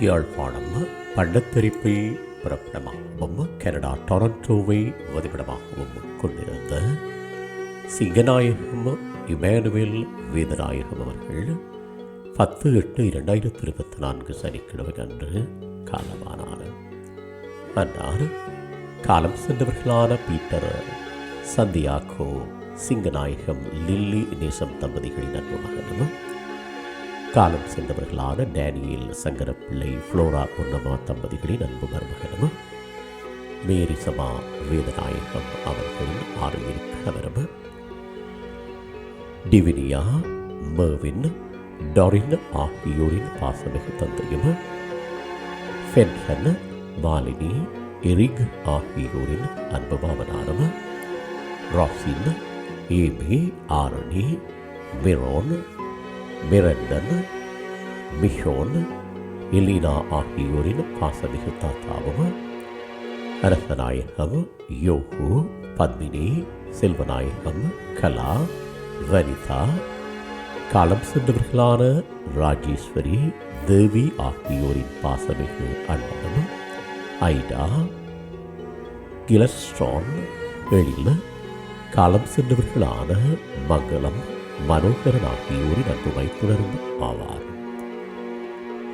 Yazhpanam பண்டத்தரிப்பை பிறப்பிடமாகவும் Canada டொரண்டோவை வதிவிடமாகவும் கொண்டிருந்த சிங்கநாயகம் Emmanuel Vedanayagam அவர்கள் பத்து எட்டு இரண்டாயிரத்தி இருபத்தி நான்கு சனிக்கிழமை அன்று காலமானார். அன்னார் காலம் சென்றவர்களான பீட்டர் சந்தியாக்கோ சிங்கநாயகம் லில்லி நேசம் தம்பதிகளின் அன்பு மகனும் காலம் சென்றவர்களான டேனியல் சங்கரப்பிள்ளை ஃப்ளோரா பொன்னம்மா தம்பதிகளின் அன்பு மருமகனும்? மேரி சமா வேதநாயகம் அவர்களின் ஆறுயிர் கணவரும்? டிவினியா மர்வின் டாரின் ஆகியோரின் பாசமிகு தந்தையும்? ஃபென்ஹன் மாலினி எரிக் ஆகியோரின் அன்பு மாமனாரும் ராசின் ஏபி ஆரணி மிரோன் மிரண்டன் மிஷோன் எலினா ஆகியோரின் பாசமிகு தாத்தாவும் அரசநாயகம் யோகு பத்மினி செல்வநாயகம் கலா வனிதா காலம் சென்றவர்களான ராஜேஸ்வரி தேவி ஆகியோரின் பாசமிகு அண்ணனும் ஐடா கிலஸ்ட்ரான் எழில் காலம் சென்றவர்களான மங்களம் மனோகரன் ஆகியோரின் அன்புமை தொடரும் ஆவார்.